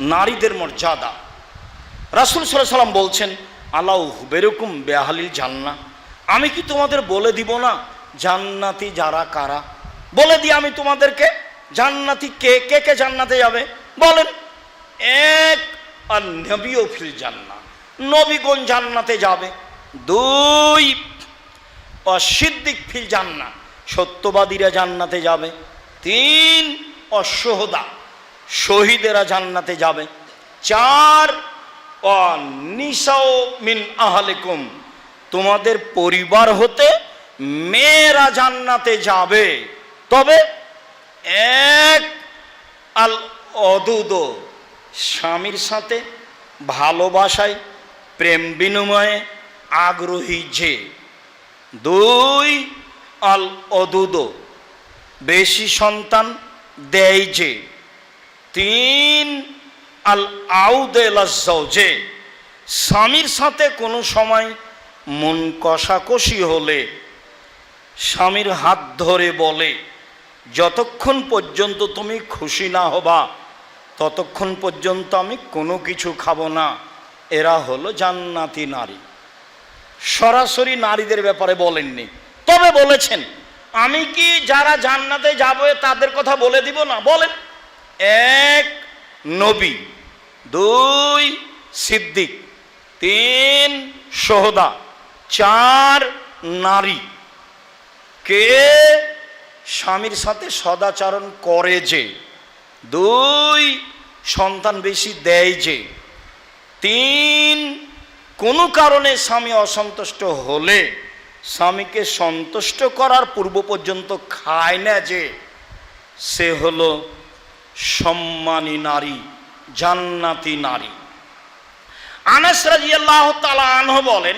নারীদের মর্যাদা। রাসুল সাল্লাম বলছেন, আল্লাহ বেরকম বেহালিল জান্না আমি কি তোমাদের বলে দিব না, জান্নাতি যারা কারা? বলে দিই আমি তোমাদেরকে, জান্নাতি কে কে কে জান্নাতে যাবে? বলেন, এক আর ফিল জান্না নবীগণ জান্নাতে যাবে? দুই, অসিদ্দিক ফিল জান্না সত্যবাদীরা জান্নাতে যাবে। তিন, অসহদা। শহীদেরা জান্নাতে যাবে। চার মিন আহলেকুম। তোমাদের পরিবার হতে মেয়েরা জান্নাতে যাবে। তবে এক আল অদুদ স্বামীর সাথে ভালোবাসায়, প্রেম বিনিময়ে আগ্রহী যে। দুই আল অদুদ, বেশি সন্তান দেয় যে। তিন আল আউদে স্বামীর সাথে কোনো সময় মন কষাকষি হলে, স্বামীর হাত ধরে বলে, যতক্ষণ পর্যন্ত তুমি খুশি না হবা, ততক্ষণ পর্যন্ত আমি কোনো কিছু খাব না। এরা হলো জান্নাতি নারী। সরাসরি নারীদের ব্যাপারে বলেননি। তবে বলেছেন, আমি কি যারা জান্নাতে যাবে তাদের কথা বলে দিব না? বলেন। এক নবী, দুই সিদ্দিক, তিন সোহদা, চার নারী। কে? স্বামীর সাথে সদাচরণ করে যে, দুই সন্তান বেশি দেয় যে, তিন কোনো কারণে স্বামী অসন্তুষ্ট হলে স্বামীকে সন্তুষ্ট করার পূর্ব পর্যন্ত খায় না যে, সে হলো সম্মানী নারী, জান্নাতি নারী। আনাস রাজিয়াল্লাহ তালা আনহ বলেন,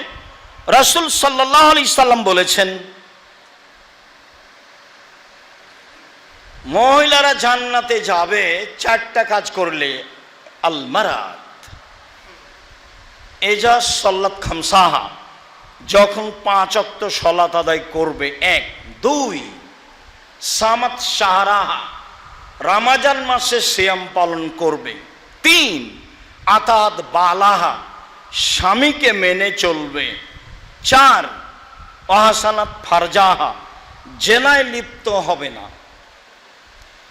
রাসুল সাল্লাহ আলি সাল্লাম বলেছেন, মহিলারা জান্নাতে যাবে, চারটা কাজ করলে, আলমারাত। এজাজ সল্লাত খামসাহা, যখন পাঁচ অক্ত সলাত আদায় করবে, এক, দুই, সামাত সাহারাহা রামাজান মাসে শ্যাম পালন করবে। তিন, আতাদ বালাহা, স্বামীকে মেনে চলবে। চার, অহাসানাত ফারজাহা, জেনায় লিপ্ত হবে না।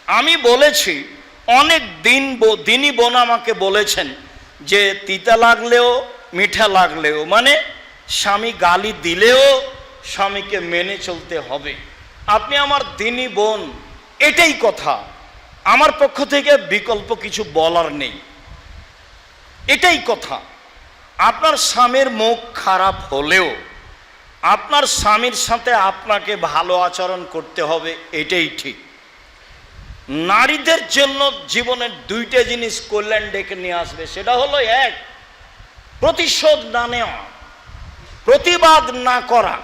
আমি বলেছি, অনেক দিন দিনই বোন আমাকে বলেছেন যে, তিতা লাগলেও, মিঠা লাগলেও মানে স্বামী গালি দিলেও স্বামীকে মেনে চলতে হবে। আপনি আমার দিনই বোন, এটাই কথা। আমার পক্ষ থেকে বিকল্প কিছু বলার নেই। এটাই কথা। আপনার স্বামীর মুখ খারাপ হলেও আপনার স্বামীর সাথে আপনাকে ভালো আচরণ করতে হবে, এটাই ঠিক। নারীদের জন্য জীবনের দুইটা জিনিস কল্যাণ ডেকে নিয়ে আসবে, সেটা হলো এক, প্রতিশোধ না নেওয়া, প্রতিবাদ না করা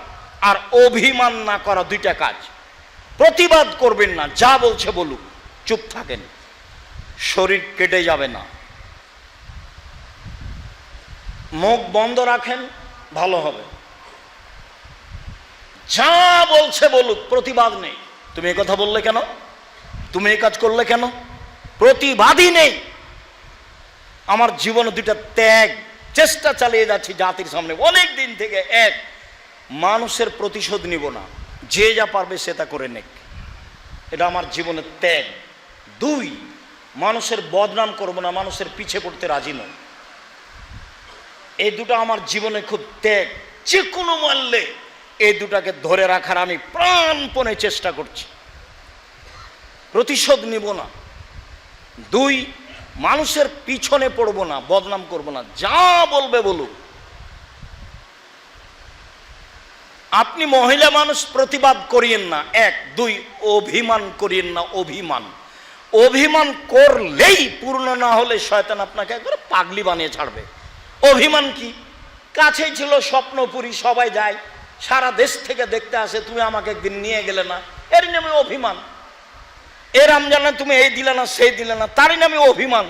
আর অভিমান না করা দুইটা কাজ। প্রতিবাদ করবেন না, যা বলছে বলুক। চুপ থাকেন, শরীর কেটে যাবে না। মুখ বন্ধ রাখেন, ভালো হবে। যা বলছে বলুক, প্রতিবাদ নেই। তুমি কথা বললে কেন? তুমি এই কাজ করলে কেন? প্রতিবাদী নেই। আমার জীবনে দুইটা ত্যাগ, চেষ্টা চালিয়ে যাচ্ছি জাতির সামনে। অনেক দিন থেকে এক, মানুষের প্রতিশোধ নিব না। যে যা পারবে সে তা করে নেক। এটা আমার জীবনের ত্যাগ। দুই, মানুষের বদনাম করব না, মানুষের পিছে পড়তে রাজি নয় এই দুটো আমার জীবনে খুব ত্যাগ। যে কোনো মূল্যে এই দুটাকে ধরে রাখার আমি প্রাণপণে চেষ্টা করছি। প্রতিশোধ নিব না। দুই, মানুষের পিছনে পড়ব না, বদনাম করব না। যা বলবে বলুক। আপনি মহিলা মানুষ প্রতিবাদ করিয়েন না। এক, দুই, অভিমান করিয়েন না, অভিমান। অভিমান করলেই পূর্ণ না হলে শয়তান আপনাকে একবার পাগলি বানিয়ে ছাড়বে। অভিমান কি? কাছেই ছিল স্বপ্নপুরী, সবাই যায়। সারা দেশ থেকে দেখতে আসে, তুমি আমাকে একদিন নিয়ে গেলে না। এর নামে অভিমান। এ রমজানে তুমি এই দিলে না, সেই দিলে না, তারই নামে অভিমান।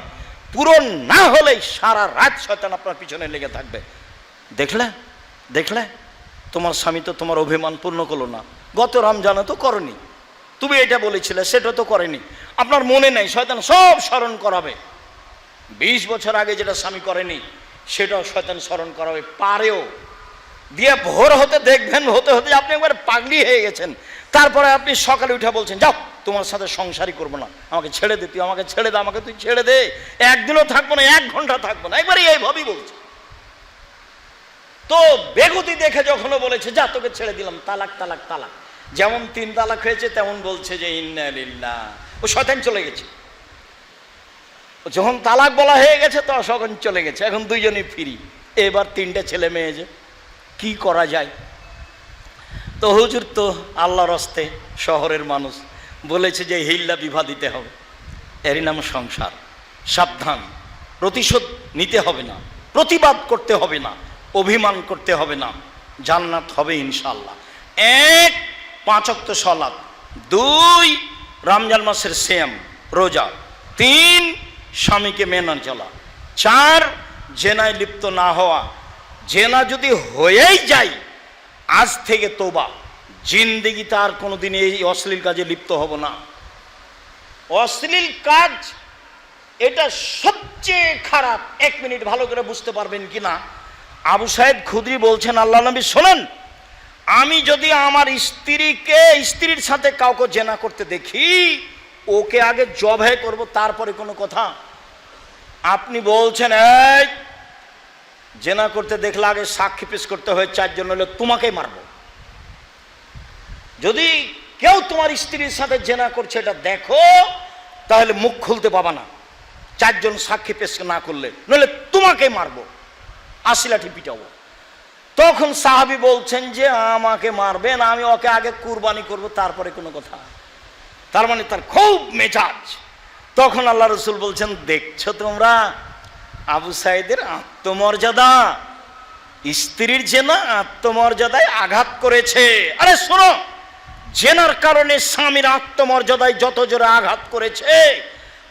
পূরণ না হলেই সারা রাত শয়তান আপনার পিছনে লেগে থাকবে। দেখলে? দেখলে? তোমার স্বামী তো তোমার অভিমান পূর্ণ করল না। গত রমজানে তো করনি। তুমি এটা বলেছিলে, সেটা তো করেনি। আপনার মনে নেই, শয়তান সব স্মরণ করাবে। বিশ বছর আগে যেটা স্বামী করেনি, সেটাও শয়তান স্মরণ করাবে, পারেও। দিয়ে ভোর হতে দেখবেন, হতে হতে আপনি একবার পাগলি হয়ে গেছেন। তারপরে আপনি সকালে উঠে বলছেন, যাও, তোমার সাথে সংসারই করব না। আমাকে ছেড়ে দে, তুই আমাকে ছেড়ে দে, আমাকে তুই ছেড়ে দে। একদিনও থাকব না, এক ঘণ্টা থাকব না। একবারে এইভাবেই বলছে। তো বেগুতি দেখে যখনও বলেছে, যা, তোকে ছেড়ে দিলাম, তালাক তালাক তালাক। যেমন তিন তালাক হয়েছে, তেমন বলছে যে ইন্না ও শয়তান চলে গেছে। যখন তালাক বলা হয়ে গেছে, তো সখন চলে গেছে। এখন দুইজনই ফিরি। এবার তিনটে ছেলে মেয়ে যে, কি করা যায়? তো হুজুর তো আল্লাহর হস্তে শহরের মানুষ বলেছে যে হিল্লা বিবাহ দিতে হবে। এরই নাম সংসার। সাবধান। প্রতিশোধ নিতে হবে না। প্রতিবাদ করতে হবে না। অভিমান করতে হবে না। জান্নাত হবে ইনশাল্লাহ এক পাঁচক্ত সলাদ দুই, রমজান মাসের সেম রোজা। তিন, স্বামীকে মেনে চলা চার, জেনায় লিপ্ত না হওয়া। জেনা যদি হয়েই যায়, আজ থেকে তোবা। জিন্দিগি তার কোনোদিন এই অশ্লীল কাজে লিপ্ত হব না। অশ্লীল কাজ, এটা সবচেয়ে খারাপ। এক মিনিট ভালো করে বুঝতে পারবেন কি না আবু সাহেব খুদরি বলছেন, আল্লাহ নবী শোনেন আমি যদি আমার স্ত্রীকে, স্ত্রীর সাথে কাউকে জেনা করতে দেখি, ওকে আগে জবাই করব, তারপরে কোনো কথা? আপনি বলছেন, এই, জেনা করতে দেখলে আগে সাক্ষী পেশ করতে হয়, চারজন হলে তোমাকেই মারবো। যদি কেউ তোমার স্ত্রীর সাথে জেনা করছে, এটা দেখো, তাহলে মুখ খুলতে পাবা না। চারজন সাক্ষী পেশ না করলে, নইলে তোমাকে মারবো। আশি লাঠি পিটাবো। তখন সাহাবি বলছেন যে, আমাকে মারবেন আমি ওকে আগে কুরবানি করব, তারপরে কোনো কথা। তার মানে তার খুব মেজাজ। তখন আল্লাহ রসুল বলছেন, দেখছ তোমরা, আবু সাইদের আত্মমর্যাদা? স্ত্রীর জেনা আত্মমর্যাদায় আঘাত করেছে। আরে শোনো, জেনার কারণে স্বামীর আত্মমর্যাদায় যত জোরে আঘাত করেছে,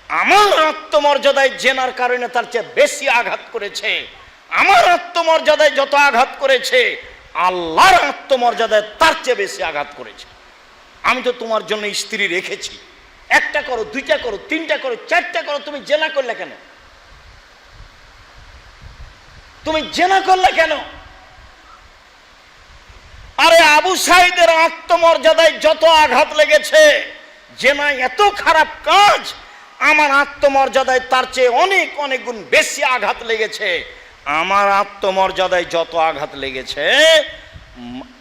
আমার আত্মমর্যাদায় জেনার কারণে তার চেয়ে বেশি আঘাত করেছে। আমার আত্মমর্যাদায় যত আঘাত করেছে, আল্লাহর আত্মমর্যাদায় তার চেয়ে বেশি আঘাত করেছে। আমি তো তোমার জন্য স্ত্রী রেখেছি। একটা করো, দুইটা করো, তিনটা করো, চারটা করো, তুমি জেনা করলে কেন? তুমি জেনা করলে কেন? আরে আবু সাইদের আত্মমর্যাদায় যত আঘাত লেগেছে জেনা এত খারাপ কাজ, আমার আত্মমর্যাদায় তার চেয়ে অনেক অনেক গুণ বেশি আঘাত লেগেছে। আমার আত্মমর্যাদায় যত আঘাত লেগেছে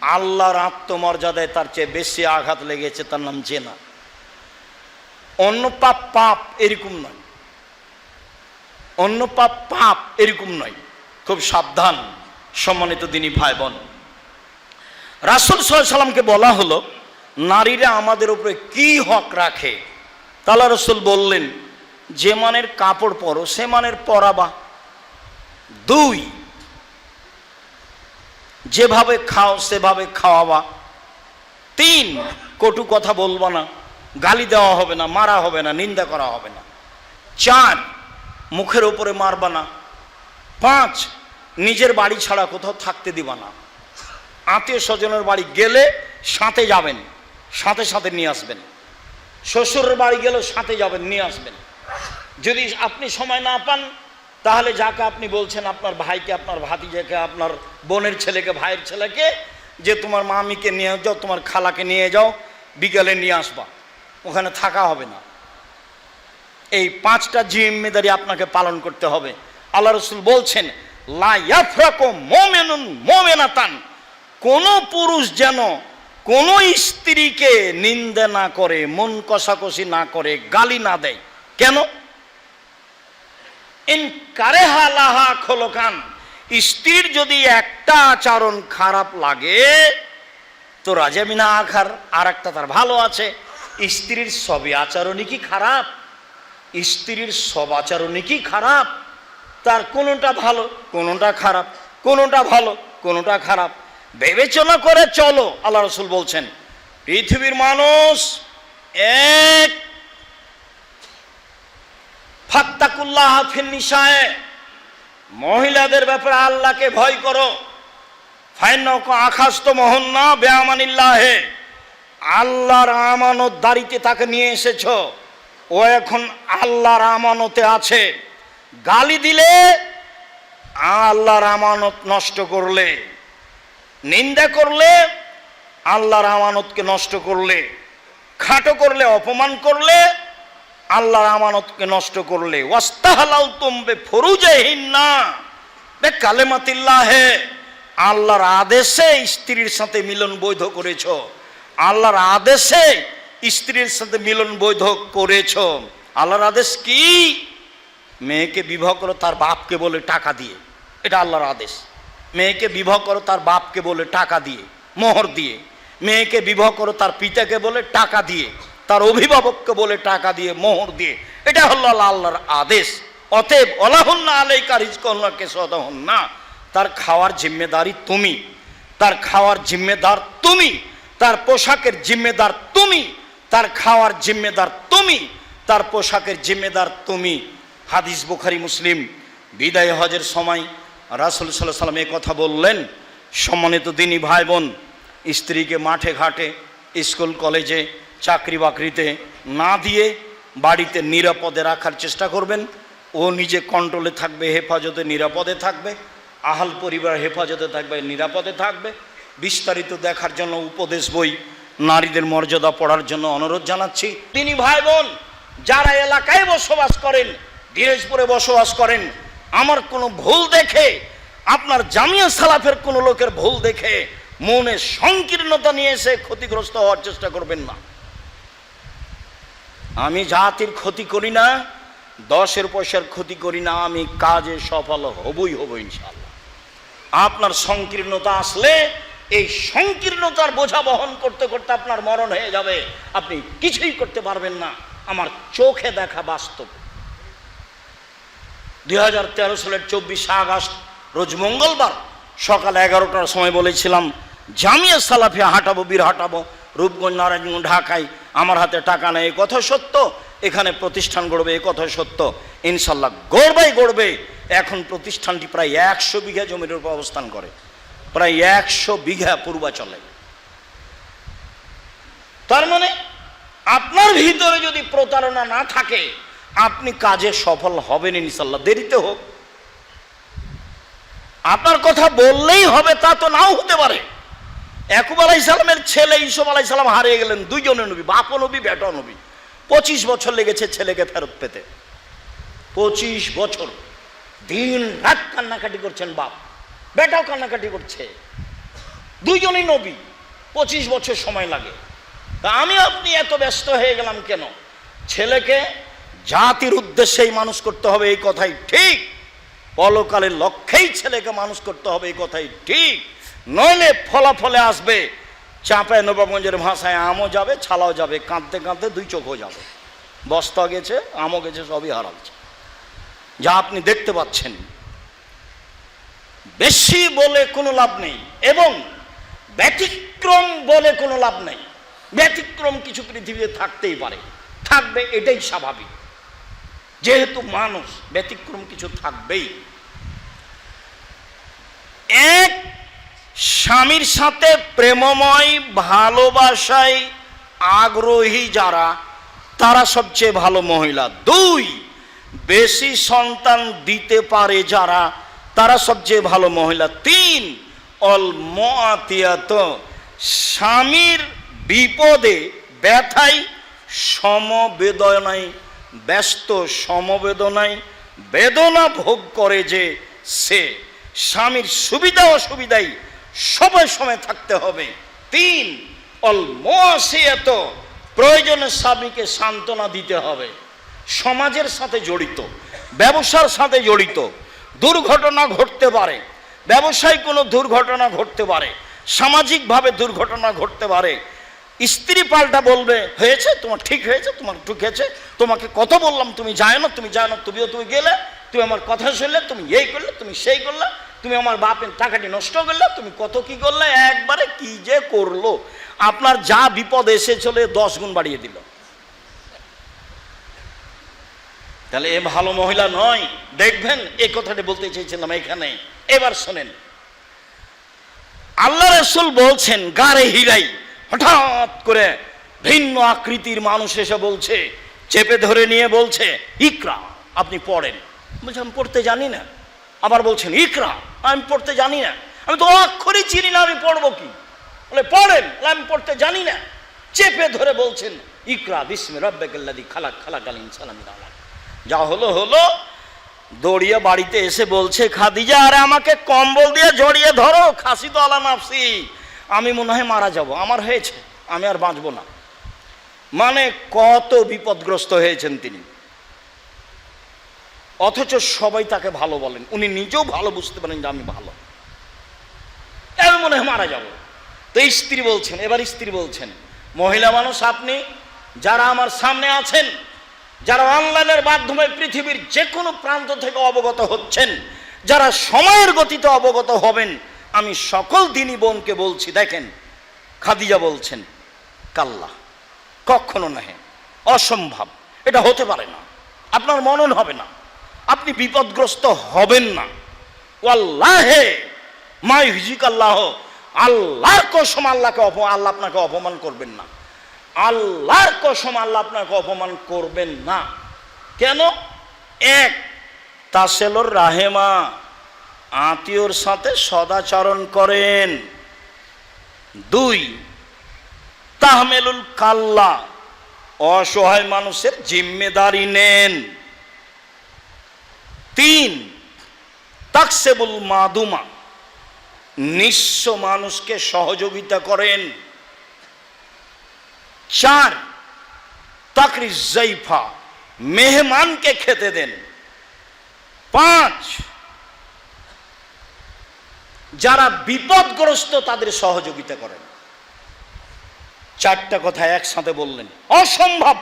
আল্লাহর আত্মমর্যাদায় তার চেয়ে বেশি আঘাত লেগেছে তার নাম জেনা। অন্য পাপ পাপ এরকম নয়। অন্য পাপ পাপ এরকম নয়। খুব সাবধান, সম্মানিত দিনী ভাই বোন রাসুল সাল্লামকে বলা হলো, নারীরা আমাদের উপরে কি হক রাখে? তালা রসুল বললেন, যে মানের কাপড় পরো, সে মানের পরাবা। দুই, যেভাবে খাও, সেভাবে খাওয়াবা। তিন, কটু কথা বলবা না, গালি দেওয়া হবে না, মারা হবে না, নিন্দা করা হবে না। চার, মুখের ওপরে মারবা না। পাঁচ, নিজের বাড়ি ছাড়া কোথাও থাকতে দিবা না। আত্মীয় স্বজনের বাড়ি গেলে সাথে যাবেন, সাথে সাথে নিয়ে আসবেন। শ্বশুরের বাড়ি গেলেও সাথে যাবেন, নিয়ে আসবেন। যদি আপনি সময় না পান তাহলে যাকে আপনি বলছেন আপনার ভাইকে, আপনার ভাতিজাকে, আপনার বোনের ছেলেকে, ভাইয়ের ছেলেকে, যে তোমার মামিকে নিয়ে যাও, তোমার খালাকে নিয়ে যাও, বিকালে নিয়ে আসবা। ওখানে থাকা হবে না। এই পাঁচটা জিম্মেদারি আপনাকে পালন করতে হবে। আল্লাহ রসুল বলছেন মোমেনাতান। কোন পুরুষ যেন কোন স্ত্রীকে নিন্দা না করে, মন কষাকষি না করে, গালি না দেয়। কেন? খোলকান। স্ত্রীর যদি একটা আচরণ খারাপ লাগে, তো রাজামিনা আখার আর একটা তার ভালো আছে। স্ত্রীর সবই আচরণই কি খারাপ? স্ত্রীর সব আচরণই কি খারাপ? তার কোনোটা ভালো, কোনোটা খারাপ, কোনোটা ভালো, কোনোটা খারাপ। বিবেচনা করে চলো, আল্লাহ রসুল বলছেন, পৃথিবীর মানুষ এক ফাত্তাকুল্লাহ মহিলাদের ব্যাপারে আল্লাহকে ভয় করো। ফাইন আখাস্ত মোহন্না বেআমানিল্লাহে। আল্লাহর আমানত দাড়িতে তাকে নিয়ে এসেছ। ও এখন আল্লাহর আমানতে আছে। গালি দিলে আল্লাহর আমানত নষ্ট করলে। নিন্দা করলে আল্লাহর আমানতকে নষ্ট করলে। খাটো করলে, অপমান করলে আল্লাহর আমানতকে নষ্ট করলে ওয়াস্তাহালাল তুমবে ফরুজাহিন না বে কালেমাতিল্লাহে, আল্লাহর আদেশে স্ত্রীর সাথে মিলন বৈধ করেছ, আল্লাহর আদেশে স্ত্রীর সাথে মিলন বৈধ করেছ। আল্লাহর আদেশ কি? মেয়েকে বিবাহ করো, তার বাপকে বলে টাকা দিয়ে। এটা আল্লাহর আদেশ। মেয়েকে বিবাহ করো, তার বাপকে বলে টাকা দিয়ে, মোহর দিয়ে। মেয়েকে বিবাহ করো, তার পিতাকে বলে টাকা দিয়ে। তার অভিভাবককে বলে টাকা দিয়ে মোহর দিয়ে। এটা হলো আল্লাহ আল্লাহর আদেশ। অতএব অলাহন্না আলাইকা রিজকন্নাকে সদহন্না তার খাওয়ার জিম্মেদারি তুমি। তার খাওয়ার জিম্মেদার তুমি। তার পোশাকের জিম্মেদার তুমি। তার খাওয়ার জিম্মেদার তুমি। তার পোশাকের জিম্মেদার তুমি। হাদিস বুখারি, মুসলিম। বিদায় হজের সময় রাসুল সাল্লাহ সাল্লাম এ কথা বললেন। সম্মানিত দিনী ভাই বোন, স্ত্রীকে মাঠে ঘাটে, স্কুল, কলেজে চাকরি বাকরিতে না দিয়ে বাড়িতে নিরাপদে রাখার চেষ্টা করবেন। ও নিজে কন্ট্রোলে থাকবে, হেফাজতে নিরাপদে থাকবে। আহাল পরিবার হেফাজতে থাকবে, নিরাপদে থাকবে। বিস্তারিত দেখার জন্য উপদেশ বই নারীদের মর্যাদা পড়ার জন্য অনুরোধ জানাচ্ছি। তিনি ভাই বোন, যারা এলাকায় বসবাস করেন, দিনাজপুরে বসবাস করেন, আমার কোনো ভুল দেখে, আপনার জামিয়া সালাফের কোনো লোকের ভুল দেখে মনে সংকীর্ণতা নিয়ে এসে ক্ষতিগ্রস্ত হওয়ার চেষ্টা করবেন না। আমি জাতির ক্ষতি করি না, দশের পয়সার ক্ষতি করি না, আমি কাজে সফল হবই হব ইনশাল্লাহ আপনার সংকীর্ণতা আসলে এই সংকীর্ণতার বোঝা বহন করতে করতে আপনার মরণ হয়ে যাবে। আপনি কিছুই করতে পারবেন না, আমার চোখে দেখা বাস্তব। দুই হাজার তেরো সালের চব্বিশে আগস্ট, রোজ মঙ্গলবার সকাল এগারোটার সময় বলেছিলাম, জামিয়া সালাফিয়া হাঁটাবো, বীর হাঁটাবো, রূপগঞ্জ, নারায়ণগঞ্জ, ঢাকায় আমার হাতে টাকা নেই, এ কথা সত্য? এখানে প্রতিষ্ঠান গড়বে, এ কথা সত্য। ইনশাল্লাহ গড়বেই গড়বে। এখন প্রতিষ্ঠানটি প্রায় একশো বিঘা জমির উপর অবস্থান করে। প্রায় একশো বিঘা পূর্বাচলে। তার মানে আপনার ভিতরে যদি প্রতারণা না থাকে, আপনি কাজে সফল হবেন ইনশাল্লাহ। দেরিতে হোক। আপনার কথা বললেই হবে, তা তো নাও হতে পারে। একুব আলাই সালামের ছেলে ইসব আলাই সালাম হারিয়ে গেলেন দুইজনের নবী, বাপও নবী বেটা নবী। পঁচিশ বছর লেগেছে ছেলেকে ফেরত পেতে। পঁচিশ বছর। দিন রাত কান্নাকাটি করছেন বাপ। বেটাও কান্নাকাটি করছে। দুইজনই নবী। পঁচিশ বছর সময় লাগে। তা আমি আপনি এত ব্যস্ত হয়ে গেলাম কেন? ছেলেকে জাতির উদ্দেশ্যেই মানুষ করতে হবে এই কথাই ঠিক। পলকালের লক্ষ্যেই ছেলেকে মানুষ করতে হবে এই কথাই ঠিক। নইলে ফলাফলে আসবে। চাঁপায় নবাবগঞ্জের ভাষায় আমও যাবে, ছালাও যাবে, কাঁদতে কাঁদতে দুই চোখও যাবে। বস্তা গেছে, আমও গেছে, সবই হারাচ্ছে। যা আপনি দেখতে পাচ্ছেন। বেশি বলে কোনো লাভ নেই এবং ব্যতিক্রম বলে কোনো লাভ নেই। ব্যতিক্রম কিছু পৃথিবীতে থাকতেই পারে। থাকবে, এটাই স্বাভাবিক। যেহেতু মানুষ, ব্যতিক্রম কিছু থাকবেই। এক স্বামীর সাথে প্রেমময়, ভালোবাসায় আগ্রহী যারা, তারা সবচেয়ে ভালো মহিলা। দুই, বেশি সন্তান দিতে পারে যারা, তারা সবচেয়ে ভালো মহিলা। তিন অলমাতিয়াত স্বামীর বিপদে ব্যথায়, সমবেদনায় ব্যস্ত, সমবেদনায় বেদনা ভোগ করে যে সে। স্বামীর সুবিধা অসুবিধায় সময় সময় থাকতে হবে। তিন অলমসিয়ত প্রয়োজনে স্বামীকে সান্ত্বনা দিতে হবে। সমাজের সাথে জড়িত, ব্যবসার সাথে জড়িত, দুর্ঘটনা ঘটতে পারে। ব্যবসায় কোনো দুর্ঘটনা ঘটতে পারে, সামাজিকভাবে দুর্ঘটনা ঘটতে পারে। স্ত্রী পাল্টা বলবে, হয়েছে, তোমার ঠিক হয়েছে, তোমার ঠিক হয়েছে তোমাকে কত বললাম, তুমি যায় না, তুমি যায় না, তুমিও তুমি গেলে, তুমি আমার কথা শুনলে, তুমি এই করলে, তুমি সেই করলে। তুমি আমার বাপের টাকাটি নষ্ট করলে, তুমি কত কি করলে? একবারে কি যে করল? আপনার যা বিপদ এসে চলে দশ গুণ বাড়িয়ে দিল। তাহলে এ ভালো মহিলা নয়। দেখবেন এই কথাটি বলতে চেয়েছিলাম এখানে। এবার শোনেন। আল্লাহ রসুল বলছেন, গারে হিরাই, হঠাৎ করে ভিন্ন আকৃতির মানুষ এসে বলছে, চেপে ধরে নিয়ে বলছে, ইকরা, আপনি পড়েন। বলছে আমি পড়তে জানি না। আবার বলছেন, ইকরা, আমি পড়তে জানি না। আমি তো অক্ষরই চিনি না, আমি পড়ব কি? বলে, পড়েন আমি পড়তে জানি না। চেপে ধরে বলছেন, ইকরা, বিস্মে রব্বেকাল্লাদি খালাক খালাক আলিম আলাক যা হলো হলো, দৌড়িয়ে বাড়িতে এসে বলছে, খাদিজা, আরে আমাকে কম্বল দিয়ে জড়িয়ে ধরো, খাসি তো আলা নাফসি। আমি মনে হয় মারা যাব, আমার হয়েছে, আমি আর বাঁচবো না। মানে কত বিপদগ্রস্ত হয়েছেন তিনি। অথচ সবাই তাকে ভালো বলেন। উনি নিজেও ভালো বুঝতে পারেন যে আমি ভালো। আমি মনে হয় মারা যাব? তো স্ত্রী বলছেন, এবার স্ত্রী বলছেন, মহিলা মানুষ আপনি, যারা আমার সামনে আছেন, যারা অনলাইনের মাধ্যমে পৃথিবীর যে কোনো প্রান্ত থেকে অবগত হচ্ছেন, যারা সময়ের গতিতে অবগত হবেন, আমি সকল দিনই বোনকে বলছি, দেখেন, খাদিজা বলছেন, কাল্লা, কখনো নহে, অসম্ভব, এটা হতে পারে না, আপনার মনন হবে না। আপনি বিপদগ্রস্ত হবেন না। ওয়াল্লাহে, মাই হুজিক আল্লাহ আল্লাহর কসম আল্লাহকে অপ, আল্লাহ আপনাকে অপমান করবেন না। আল্লাহর কসম আল্লাহ আপনাকে অপমান করবেন না। কেন? এক, তাসেলর রাহেমা আত্মীয়র সাথে সদাচরণ করেন। দুই, তাহমেলুল কাল্লা, অসহায় মানুষের জিম্মেদারি নেন। তিন, তাকসেবুল মাদুমা, নিঃস্ব মানুষকে সহযোগিতা করেন। চার, তাকরি জৈফা, মেহমানকে খেতে দেন। পাঁচ, যারা বিপদগ্রস্ত তাদের সহযোগিতা করেন। চারটা কথা একসাথে বললেন। অসম্ভব!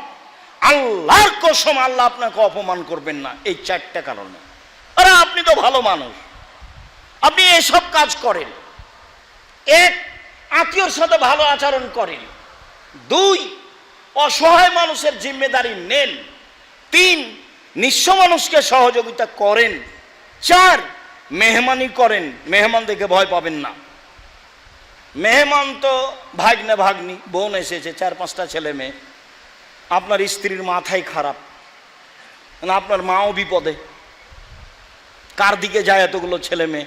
আল্লাহর কসম আল্লাহ আপনাকে অপমান করবেন না, এই চারটা কারণে। আরে আপনি তো ভালো মানুষ। আপনি এসব কাজ করেন। এক, আত্মীয়র সাথে ভালো আচরণ করেন। দুই, অসহায় মানুষের জিম্মেদারি নেন। তিন, নিঃস্ব মানুষকে সহযোগিতা করেন। চার, মেহমানি করেন। মেহমান দেখে ভয় পাবেন না। মেহমান তো ভাগ্নে ভাগ্নি, বোন এসেছে, চার পাঁচটা ছেলে মেয়ে। আপনার স্ত্রীর মাথায় খারাপ। না, আপনার মাও বিপদে। কার দিকে যায় এতগুলো ছেলে মেয়ে?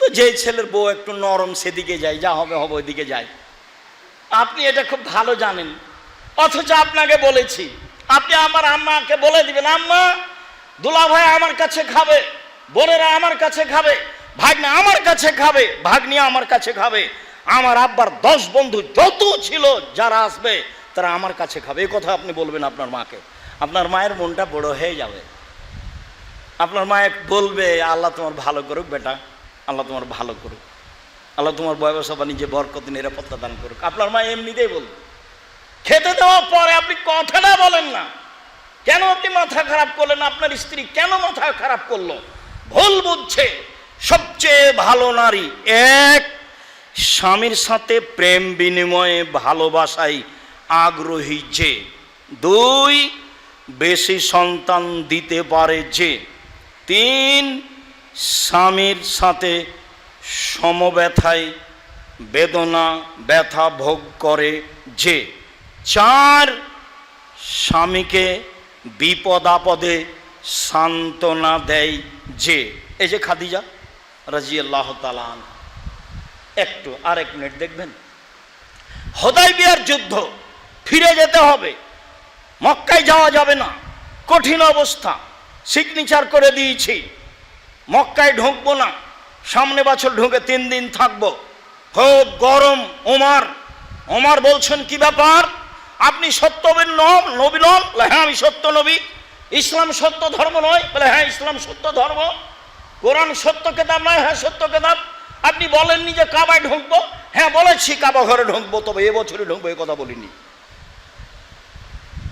তো যেই ছেলের বউ একটু নরম সেদিকে যায়, যা হবে হবে ওইদিকে যায়। আপনি এটা খুব ভালো জানেন। অথচ আপনাকে বলেছি, আপনি আমার আম্মাকে বলে দিবেন, আম্মা, দুলা ভাই আমার কাছে খাবে, বোনেরা আমার কাছে খাবে, ভাগ্নে আমার কাছে খাবে, ভাগ্নি আমার কাছে খাবে। আমার আব্বার দশ বন্ধু যত ছিল যারা আসবে তারা আমার কাছে খাবে। এই কথা আপনি বলবেন আপনার মাকে। আপনার মায়ের মনটা বড় হয়ে যাবে। আপনার মায়ে বলবে, আল্লাহ তোমার ভালো করুক বেটা। আল্লাহ তোমার ভালো করুক। আল্লাহ তোমার বয়স ব্যবসা বাণিজ্যে বরকত, নিরাপত্তা দান করুক। আপনার মা এমনিতেই বলবে। খেতে দেওয়ার পরে আপনি কথাটা বলেন না। কেন আপনি মাথা খারাপ করলেন? আপনার স্ত্রী কেন মাথা খারাপ করল? ভুল বুঝছে। সবচেয়ে ভালো নারী এক, স্বামীর সাথে প্রেম বিনিময়ে ভালোবাসায় আগ্রহী যে। দুই, বেশি সন্তান দিতে পারে যে। তিন, স্বামীর সাথে সমব্যথায় বেদনা, ব্যথা ভোগ করে যে। চার, স্বামীকে বিপদ আপদে সান্ত্বনা দেয় যে। এই যে খাদিজা রাজি তালান একটু আর এক মিনিট দেখবেন। হদাই বিয়ার যুদ্ধ। ফিরে যেতে হবে। মক্কায় যাওয়া যাবে না। কঠিন অবস্থা। সিগনেচার করে দিয়েছি। মক্কায় ঢুকবো না। সামনে বছর ঢুকে তিন দিন থাকব। খুব গরম, ওমার। ওমার বলছেন, কি ব্যাপার? আপনি সত্যবের নন, নবী নন? হ্যাঁ আমি সত্য নবী। ইসলাম সত্য ধর্ম নয়। বলে হ্যাঁ ইসলাম সত্য ধর্ম। কোরআন সত্য কেতাব নয় হ্যাঁ সত্য কেতাব। আপনি বলেননি যে কাবায় ঢুকবো? হ্যাঁ বলেছি, কাবা ঘরে ঢুকবো, তবে এবছরই ঢুকবো, এ কথা বলিনি।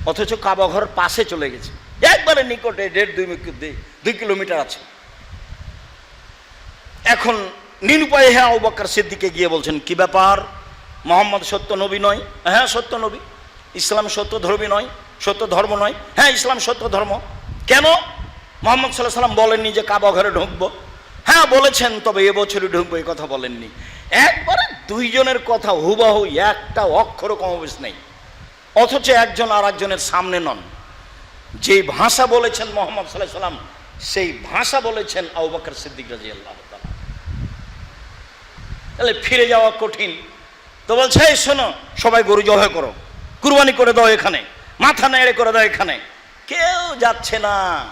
অথচ কাবা ঘর পাশে চলে গেছে। একবারে নিকটে দেড়, দুই দুই- দুই কিলোমিটার আছে। এখন নিরুপায় হ্যাঁ অবাক্কার সিদ্দিকে গিয়ে বলছেন, কি ব্যাপার? মোহাম্মদ সত্য নবী নয়? হ্যাঁ সত্য নবী। ইসলাম সত্য ধর্মী নয়, সত্য ধর্ম নয়। হ্যাঁ ইসলাম সত্য ধর্ম। কেন? মোহাম্মদ সাল্লাহ সাল্লাম বলেননি যে কাবা ঘরে ঢুকবো। হ্যাঁ বলেছেন, তবে এবছরই ঢুকবো এই কথা বলেননি। একবারে দুইজনের কথা হুবাহু, একটা অক্ষর কমবেশ নেই। অথচ একজন আর একজনের সামনে নন। যে ভাষা বলেছেন মোহাম্মদ সাল্লাহ সাল্লাম, সেই ভাষা বলেছেন আবু বকর সিদ্দিক রাজি আল্লাহ তাহলে ফিরে যাওয়া কঠিন। তো বলছে, এই শোনো, সবাই গরু জবাই করো। কুরবানি করে দাও এখানে। মাথা নেড়ে করে দাও এখানে। কেউ যাচ্ছে না।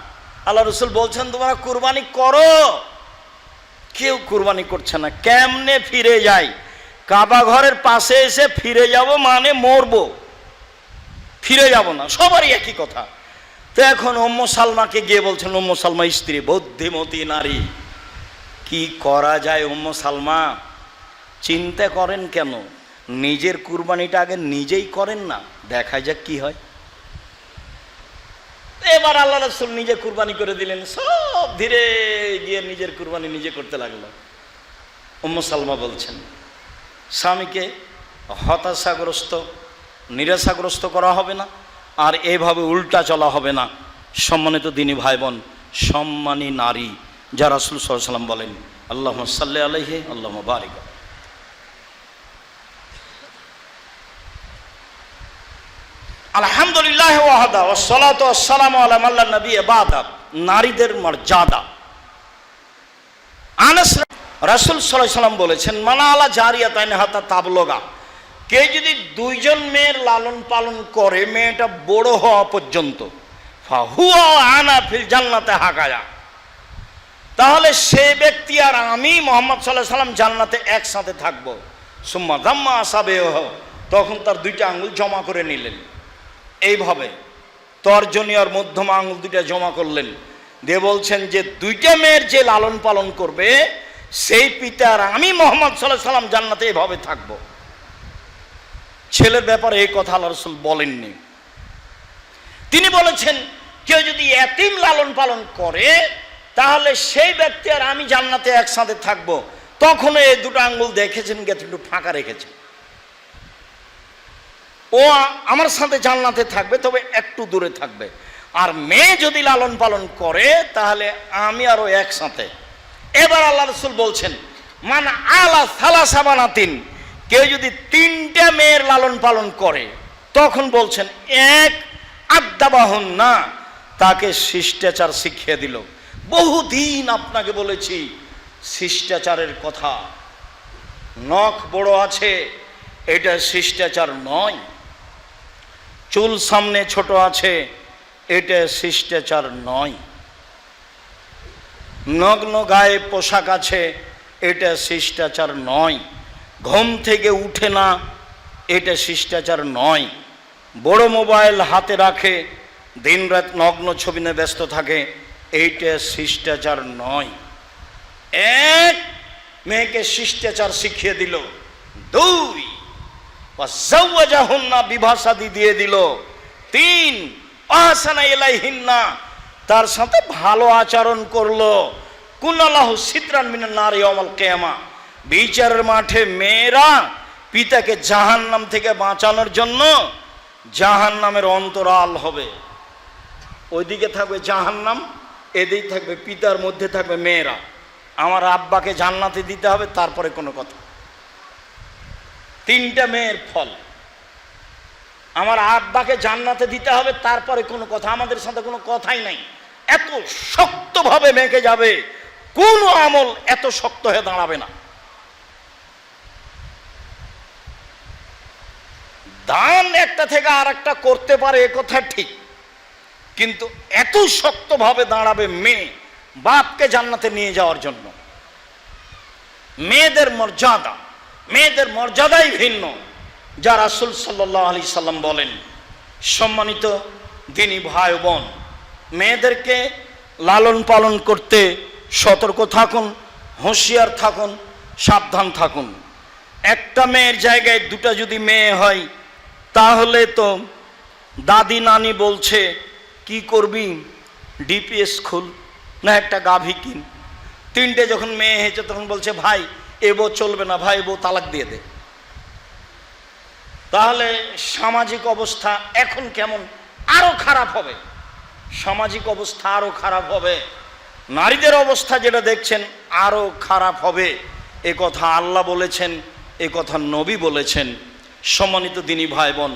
আল্লাহ রসুল বলছেন, তোমরা কুরবানি করো। কেউ কুরবানি করছে না। কেমনে ফিরে যাই? কাবা ঘরের পাশে এসে ফিরে যাব মানে মরবো। ফিরে যাব না, সবারই একই কথা। তো এখন অম্ম সালমাকে গিয়ে বলছেন অম্ম সালমা স্ত্রী, বুদ্ধিমতী নারী। কি করা যায় অম্ম সালমা? চিন্তা করেন কেন? নিজের কুরবানিটা আগে নিজেই করেন না দেখা যাক কি হয়। এবার আল্লাহ রসুল নিজে কুরবানি করে দিলেন, সব ধীরে গিয়ে নিজের কুরবানি নিজে করতে লাগল। উম্ম সালমা বলছেন, স্বামীকে হতাশাগ্রস্ত নিরাশাগ্রস্ত করা হবে না, আর এভাবে উল্টা চলা হবে না। সম্মানিত দিনী ভাই বোন সম্মানী নারী যা রাসুল সাল্লাম বলেন আল্লাহ সাল্লাহ আলহে আল্লাহ বারিক আলহামদুলিল্লাহ আল্লাহ নারীদের মর্যাদা। রাসুল বলেছেন জারিয়া কে যদি দুইজন মেয়ের লালন পালন করে, মেয়েটা বড় হওয়া পর্যন্ত জান্নাতে হাকায়া তাহলে সে ব্যক্তি আর আমি মোহাম্মদ সাল্লাহ সাল্লাম জান্নাতে একসাথে থাকব। সুম্মা দাম্মা আসাবে তখন তার দুইটা আঙুল জমা করে নিলেন। এইভাবে তর্জনী আর মধ্যমা আঙুল দুইটা জমা করলেন। দিয়ে বলছেন যে, দুইটা মেয়ের যে লালন পালন করবে, সেই পিতার আমি মোহাম্মদ সাল্লাহ সাল্লাম জান্নাতে এভাবে থাকব। ছেলের ব্যাপারে এই কথা আল্লাহ রসুল বলেননি। তিনি বলেছেন, কেউ যদি এতিম লালন পালন করে, তাহলে সেই ব্যক্তি আর আমি জান্নাতে একসাথে থাকব। তখন এই দুটো আঙ্গুল দেখেছেন, গেছে, একটু ফাঁকা রেখেছেন। ও আমার সাথে জান্নাতে থাকবে, তবে একটু দূরে থাকবে। আর মেয়ে যদি লালন পালন করে, তাহলে আমি আরও একসাথে। এবার আল্লাহ রসুল বলছেন, মান আলা সালা সাবানাতিন কেউ যদি তিনটা মেয়ের লালন পালন করে, তখন বলছেন, এক আড্ডাবাহন না, তাকে শিষ্টাচার শিখিয়ে দিল। বহুদিন আপনাকে বলেছি, শিষ্টাচারের কথা। নখ বড় আছে, এটা শিষ্টাচার নয়। চুল সামনে ছোট আছে, এটা শিষ্টাচার নয়। নগ্ন গায়ে পোশাক আছে, এটা শিষ্টাচার নয়। ঘুম থেকে উঠে না, এটা শিষ্টাচার নয়। বড় মোবাইল হাতে রাখে, দিনরাত নগ্ন ছবি নিয়ে ব্যস্ত থাকে, এইটা শিষ্টাচার নয়। এক মেয়েকে শিষ্টাচার শিখিয়ে দিল, দুই না বিভাষাদি দিয়ে দিল, তিন, আহসানা এলাইহিন্না তার সাথে ভালো আচরণ করল। কুনালাহ সিদ্রান মিনার নারী অমল কেমা বিচারের মাঠে মেয়েরা পিতাকে জাহান নাম থেকে বাঁচানোর জন্য জাহান নামের অন্তরাল হবে। ওইদিকে থাকবে জাহান নাম এদিক থাকবে পিতার মধ্যে থাকবে মেয়েরা। আমার আব্বাকে জান্নাতে দিতে হবে, তারপরে কোনো কথা। তিনটা মেয়ের ফল। আমার আব্বাকে জান্নাতে দিতে হবে, তারপরে কোনো কথা। আমাদের সাথে কোনো কথাই নাই। এত শক্তভাবে মেঘে যাবে, কোন আমল এত শক্ত হয়ে দাঁড়াবে না। দান একটা থেকে আর একটা করতে পারে, এ কথা ঠিক। কিন্তু এত শক্তভাবে দাঁড়াবে মেয়ে বাপকে জান্নাতে নিয়ে যাওয়ার জন্য। মেয়েদের মর্যাদা, মেয়েদের মর্যাদাই ভিন্ন। যা রাসুল সাল্লাহ আলি সাল্লাম বলেন, সম্মানিত দিনী ভাই বোন, মেয়েদেরকে লালন পালন করতে সতর্ক থাকুন, হুঁশিয়ার থাকুন, সাবধান থাকুন। একটা মেয়ের জায়গায় দুটা যদি মেয়ে হয় তাহলে তো দাদি নানি বলছে, কি করবি? ডিপিএস খুল, না একটা গাভী কিন। তিনটে যখন মেয়ে হয়েছে, তখন বলছে, ভাই, এ বউ চলবে না, ভাই বউ তালাক দিয়ে দে। তাহলে সামাজিক অবস্থা এখন কেমন? আরও খারাপ হবে। সামাজিক অবস্থা আরও খারাপ হবে। নারীদের অবস্থা যেটা দেখছেন, আরও খারাপ হবে। এ কথা আল্লাহ বলেছেন, এ কথা নবী বলেছেন। সম্মানিত দিনী ভাই বোন